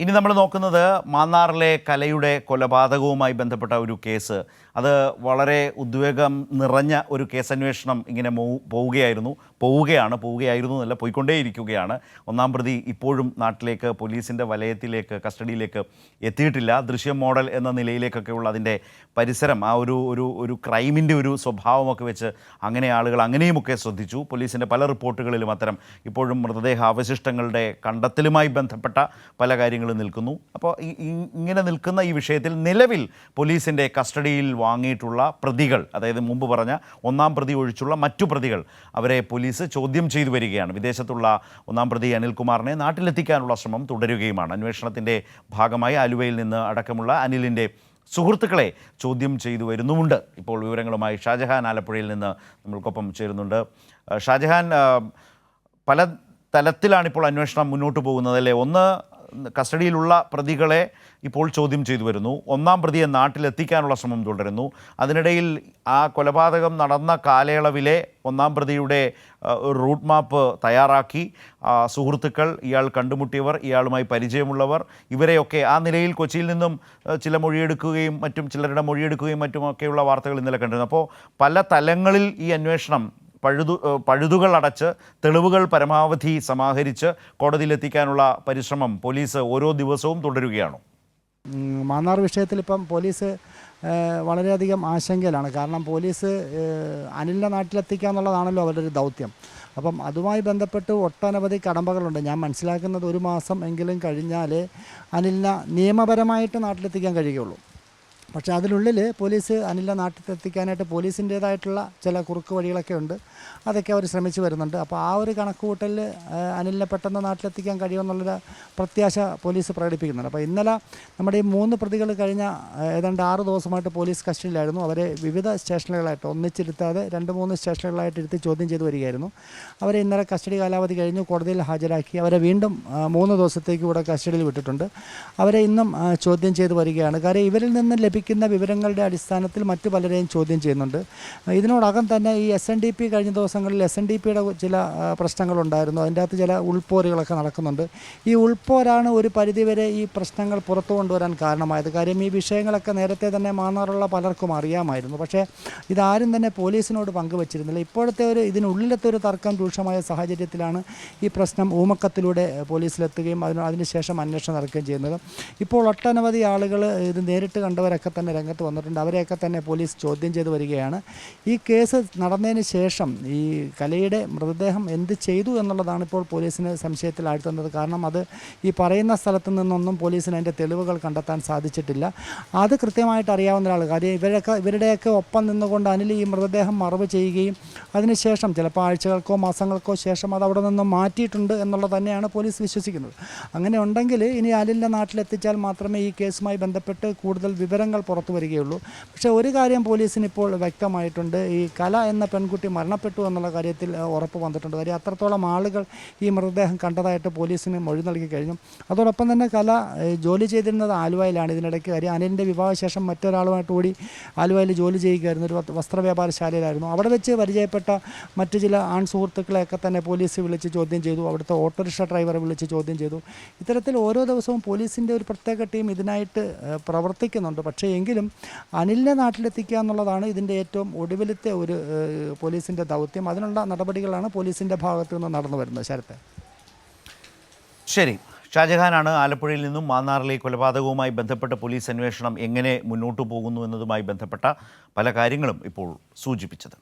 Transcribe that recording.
ഇനി നമ്മൾ നോക്കുന്നത് മാന്നാറിലെ കലയുടെ കൊലപാതകവുമായി ബന്ധപ്പെട്ട ഒരു കേസ്. അത് വളരെ ഉദ്വേഗം നിറഞ്ഞ ഒരു കേസന്വേഷണം ഇങ്ങനെ പോവുകയായിരുന്നു. പോവുകയാണ് പോവുകയായിരുന്നു എന്നല്ല പോയിക്കൊണ്ടേയിരിക്കുകയാണ്. ഒന്നാം പ്രതി ഇപ്പോഴും നാട്ടിലേക്ക് പോലീസിന്റെ വലയത്തിലേക്ക് കസ്റ്റഡിയിലേക്ക് എത്തിയിട്ടില്ല. ദൃശ്യം മോഡൽ എന്ന നിലയിലേക്കൊക്കെയുള്ള അതിന്റെ പരിസരം ആ ഒരു ഒരു ഒരു ക്രൈമിന്റെ ഒരു സ്വഭാവമൊക്കെ വെച്ച് അങ്ങനെ ആളുകൾ അങ്ങനെയുമൊക്കെ ശ്രദ്ധിച്ചു. പോലീസിന്റെ പല റിപ്പോർട്ടുകളിലും അത്തരം ഇപ്പോഴും മൃതദേഹ അവശിഷ്ടങ്ങളുടെ കണ്ടെത്തലുമായി ബന്ധപ്പെട്ട പല കാര്യങ്ങളും നിൽക്കുന്നു. അപ്പോൾ ഇങ്ങനെ നിൽക്കുന്ന ഈ വിഷയത്തിൽ നിലവിൽ പോലീസിന്റെ കസ്റ്റഡിയിൽ വാങ്ങിയിട്ടുള്ള പ്രതികൾ അതായത് മുമ്പ് പറഞ്ഞ ഒന്നാം പ്രതി ഒഴിച്ചുള്ള മറ്റു പ്രതികൾ അവരെ പോലീസ് ചോദ്യം ചെയ്തു വരികയാണ്. വിദേശത്തുള്ള ഒന്നാം പ്രതി അനിൽകുമാറിനെ നാട്ടിലെത്തിക്കാനുള്ള ശ്രമം തുടരുകയുമാണ്. അന്വേഷണത്തിന്റെ ഭാഗമായി ആലുവയിൽ നിന്ന് അടക്കമുള്ള അനിലിന്റെ സുഹൃത്തുക്കളെ ചോദ്യം ചെയ്തു വരുന്നുമുണ്ട്. ഇപ്പോൾ വിവരങ്ങളുമായി ഷാജഹാൻ ആലപ്പുഴയിൽ നിന്ന് നമ്മൾക്കൊപ്പം ചേരുന്നുണ്ട്. ഷാജഹാൻ പല തലത്തിലാണ് ഇപ്പോൾ അന്വേഷണം മുന്നോട്ട് പോകുന്നത് അല്ലേ? ഒന്ന് കസ്റ്റഡിയിലുള്ള പ്രതികളെ ഇപ്പോൾ ചോദ്യം ചെയ്തു വരുന്നു. ഒന്നാം പ്രതിയെ നാട്ടിലെത്തിക്കാനുള്ള ശ്രമം തുടരുന്നു. അതിനിടയിൽ ആ കൊലപാതകം നടന്ന കാലയളവിലെ ഒന്നാം പ്രതിയുടെ റൂട്ട് മാപ്പ് തയ്യാറാക്കി. സുഹൃത്തുക്കൾ ഇയാൾ കണ്ടുമുട്ടിയവർ ഇയാളുമായി പരിചയമുള്ളവർ ഇവരെയൊക്കെ ആ നിലയിൽ കൊച്ചിയിൽ നിന്നും ചില മൊഴിയെടുക്കുകയും മറ്റും ചിലരുടെ മൊഴിയെടുക്കുകയും മറ്റുമൊക്കെയുള്ള വാർത്തകൾ ഇന്നലെ കണ്ടിരുന്നു. അപ്പോൾ പല തലങ്ങളിൽ ഈ അന്വേഷണം പഴുതു പഴുതുകൾ അടച്ച് തെളിവുകൾ പരമാവധി സമാഹരിച്ച് കോടതിയിലെത്തിക്കാനുള്ള പരിശ്രമം പോലീസ് ഓരോ ദിവസവും തുടരുകയാണ്. മാന്നാർ വിഷയത്തിൽ ഇപ്പം പോലീസ് വളരെയധികം ആശങ്കയിലാണ്. കാരണം പോലീസ് അനിലിന്റെ നാട്ടിലെത്തിക്കുക എന്നുള്ളതാണല്ലോ അവരുടെ ഒരു ദൗത്യം. അപ്പം അതുമായി ബന്ധപ്പെട്ട് ഒട്ടനവധി കടമ്പകളുണ്ട്. ഞാൻ മനസ്സിലാക്കുന്നത് ഒരു മാസം എങ്കിലും കഴിഞ്ഞാൽ അനിലിനെ നിയമപരമായിട്ട് നാട്ടിലെത്തിക്കാൻ കഴിയുകയുള്ളൂ. പക്ഷേ അതിനുള്ളിൽ പോലീസ് അനിലിനെ നാട്ടിലെത്തിക്കാനായിട്ട് പോലീസിന്റേതായിട്ടുള്ള ചില കുറുക്ക് വഴികളൊക്കെ ഉണ്ട്. അതൊക്കെ അവർ ശ്രമിച്ചു വരുന്നുണ്ട്. അപ്പോൾ ആ ഒരു കണക്കുകൂട്ടലിൽ അനിലിനെ പെട്ടെന്ന് നാട്ടിലെത്തിക്കാൻ കഴിയുമെന്നുള്ളൊരു പ്രത്യാശ പോലീസ് പ്രകടിപ്പിക്കുന്നുണ്ട്. അപ്പോൾ ഇന്നലെ നമ്മുടെ ഈ മൂന്ന് പ്രതികൾ കഴിഞ്ഞ ഏതാണ്ട് ആറ് ദിവസമായിട്ട് പോലീസ് കസ്റ്റഡിയിലായിരുന്നു. അവരെ വിവിധ സ്റ്റേഷനുകളായിട്ട് ഒന്നിച്ചിരുത്താതെ രണ്ട് മൂന്ന് സ്റ്റേഷനുകളായിട്ട് ഇരുത്തി ചോദ്യം ചെയ്തു വരികയായിരുന്നു. അവരെ ഇന്നലെ കസ്റ്റഡി കാലാവധി കഴിഞ്ഞു കോടതിയിൽ ഹാജരാക്കി. അവരെ വീണ്ടും മൂന്ന് ദിവസത്തേക്ക് ഇവിടെ കസ്റ്റഡിയിൽ വിട്ടിട്ടുണ്ട്. അവരെ ഇന്നും ചോദ്യം ചെയ്തു വരികയാണ്. കാര്യം ഇവരിൽ നിന്ന് ലഭിക്കുന്ന വിവരങ്ങളുടെ അടിസ്ഥാനത്തിൽ മറ്റു പലരെയും ചോദ്യം ചെയ്യുന്നുണ്ട്. ഇതിനോടകം തന്നെ ഈ എസ് എൻ ഡി പി കഴിഞ്ഞ ദിവസങ്ങളിൽ എസ് എൻ ഡി പിയുടെ ചില പ്രശ്നങ്ങളുണ്ടായിരുന്നു. അതിന്റെ അകത്ത് ചില ഉൾപ്പോരുകളൊക്കെ നടക്കുന്നുണ്ട്. ഈ ഉൾപ്പോരാണ് ഒരു പരിധിവരെ ഈ പ്രശ്നങ്ങൾ പുറത്തു കൊണ്ടുവരാൻ കാരണമായത്. കാര്യം ഈ വിഷയങ്ങളൊക്കെ നേരത്തെ തന്നെ മാന്നാറുള്ള പലർക്കും അറിയാമായിരുന്നു. പക്ഷേ ഇതാരും തന്നെ പോലീസിനോട് പങ്കുവച്ചിരുന്നില്ല. ഇപ്പോഴത്തെ ഒരു ഇതിനുള്ളിലത്തെ ഒരു തർക്കം രൂക്ഷമായ സാഹചര്യത്തിലാണ് ഈ പ്രശ്നം ഊമക്കത്തിലൂടെ പോലീസിലെത്തുകയും അതിന് അതിനുശേഷം അന്വേഷണം നടക്കുകയും ചെയ്യുന്നത്. ഇപ്പോൾ ഒട്ടനവധി ആളുകൾ ഇത് നേരിട്ട് കണ്ടവരൊക്കെ തന്നെ രംഗത്ത് വന്നിട്ടുണ്ട്. അവരെയൊക്കെ തന്നെ പോലീസ് ചോദ്യം ചെയ്തു വരികയാണ്. ഈ കേസ് നടന്നതിന് ശേഷം ഈ കലയുടെ മൃതദേഹം എന്ത് ചെയ്തു എന്നുള്ളതാണ് ഇപ്പോൾ പോലീസിന് സംശയത്തിൽ ആഴ്ത്തുന്നത് കാരണം അത് ഈ പറയുന്ന സ്ഥലത്ത് നിന്നൊന്നും പോലീസിന് അതിന്റെ തെളിവുകൾ കണ്ടെത്താൻ സാധിച്ചിട്ടില്ല. അത് കൃത്യമായിട്ട് അറിയാവുന്ന ഒരാൾ കാര്യം ഇവരൊക്കെ ഇവരുടെയൊക്കെ ഒപ്പം നിന്നുകൊണ്ട് അനിൽ ഈ മൃതദേഹം മറവ് ചെയ്യുകയും അതിനുശേഷം ചിലപ്പോൾ ആഴ്ചകൾക്കോ മാസങ്ങൾക്കോ ശേഷം അത് അവിടെ നിന്നും മാറ്റിയിട്ടുണ്ട് എന്നുള്ളത് തന്നെയാണ് പോലീസ് വിശ്വസിക്കുന്നത്. അങ്ങനെ ഉണ്ടെങ്കിൽ ഇനി അനിലിന്റെ നാട്ടിലെത്തിച്ചാൽ മാത്രമേ ഈ കേസുമായി ബന്ധപ്പെട്ട് കൂടുതൽ വിവരങ്ങൾ പുറത്തു വരികയുള്ളൂ. പക്ഷേ ഒരു കാര്യം പോലീസിന് ഇപ്പോൾ വ്യക്തമായിട്ടുണ്ട്. ഈ കല എന്ന പെൺകുട്ടി മരണപ്പെട്ടു എന്നുള്ള കാര്യത്തിൽ ഉറപ്പ് വന്നിട്ടുണ്ട്. കാര്യം അത്രത്തോളം ആളുകൾ ഈ മൃതദേഹം കണ്ടതായിട്ട് പോലീസിന് മൊഴി നൽകി കഴിഞ്ഞു. അതോടൊപ്പം തന്നെ കല ജോലി ചെയ്തിരുന്നത് ആലുവയിലാണ്. ഇതിനിടയ്ക്ക് കാര്യം അനിലിന്റെ വിവാഹശേഷം മറ്റൊരാളുമായിട്ട് കൂടി ആലുവയിൽ ജോലി ചെയ്യുകയായിരുന്നു. ഒരു വസ്ത്ര- വസ്ത്രവ്യാപാരശാലയിലായിരുന്നു. അവിടെ വെച്ച് പരിചയപ്പെട്ട മറ്റു ചില ആൺ സുഹൃത്തുക്കളെയൊക്കെ തന്നെ പോലീസ് വിളിച്ച് ചോദ്യം ചെയ്തു. അവിടുത്തെ ഓട്ടോറിക്ഷ ഡ്രൈവറെ വിളിച്ച് ചോദ്യം ചെയ്തു. ഇത്തരത്തിൽ ഓരോ ദിവസവും പോലീസിന്റെ ഒരു പ്രത്യേക ടീം ഇതിനായിട്ട് പ്രവർത്തിക്കുന്നുണ്ട്. പക്ഷേ എങ്കിലും അനിലിനെ നാട്ടിലെത്തിക്കുക എന്നുള്ളതാണ് ഇതിന്റെ ഏറ്റവും ഒടുവിലത്തെ ഒരു പോലീസിന്റെ ദൗത്യം. അതിനുള്ള നടപടികളാണ് പോലീസിന്റെ ഭാഗത്തു നിന്ന് നടന്നു വരുന്നത്. ശരത്തെ. ശരി. ഷാജഹാനാണ് ആലപ്പുഴയിൽ നിന്നും മാന്നാറിലെ കൊലപാതകവുമായി ബന്ധപ്പെട്ട പോലീസ് അന്വേഷണം എങ്ങനെ മുന്നോട്ടു പോകുന്നു എന്നതുമായി ബന്ധപ്പെട്ട പല കാര്യങ്ങളും ഇപ്പോൾ സൂചിപ്പിച്ചത്.